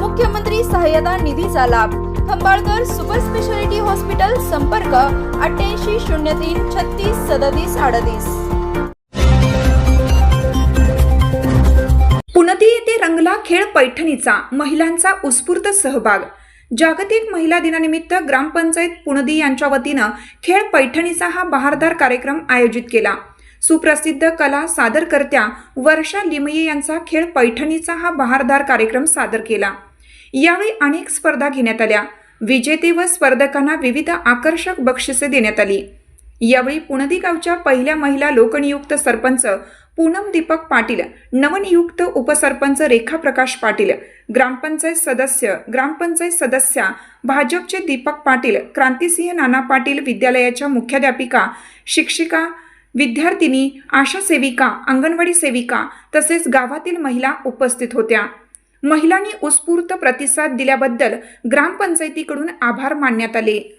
मुख्यमंत्री सहाय्यता निधीचा लाभ. खंबाळकर सुपर स्पेशालिटी हॉस्पिटल संपर्क अठ्ठ्याऐंशी शून्य तीन छत्तीस सदतीस अडतीस. पुनदी येथे रंगला खेळ पैठणीचा महिलांचा उत्स्फूर्त सहभाग. जागतिक महिला दिनानिमित्त ग्रामपंचायत पुनदी यांच्या वतीनं खेळ पैठणीचा हा बहारदार कार्यक्रम आयोजित केला. सुप्रसिद्ध कला सादरकर्त्या वर्षा लिमये यांचा खेळ पैठणीचा हा बहारदार कार्यक्रम सादर केला. यावेळी अनेक स्पर्धा घेण्यात आल्या. विजेते व स्पर्धकांना विविध आकर्षक बक्षिसे देण्यात आली. यावेळी पुणदी गावच्या पहिल्या महिला लोकनियुक्त सरपंच पूनम दीपक पाटील नवनियुक्त उपसरपंच रेखा प्रकाश पाटील ग्रामपंचायत सदस्य ग्रामपंचायत सदस्या भाजपचे दीपक पाटील क्रांतिसिंह नाना पाटील विद्यालयाच्या मुख्याध्यापिका शिक्षिका विद्यार्थिनी आशा सेविका अंगणवाडी सेविका तसेच गावातील महिला उपस्थित होत्या. महिलांनी उत्स्फूर्त प्रतिसाद दिल्याबद्दल ग्रामपंचायतीकडून आभार मानण्यात आले.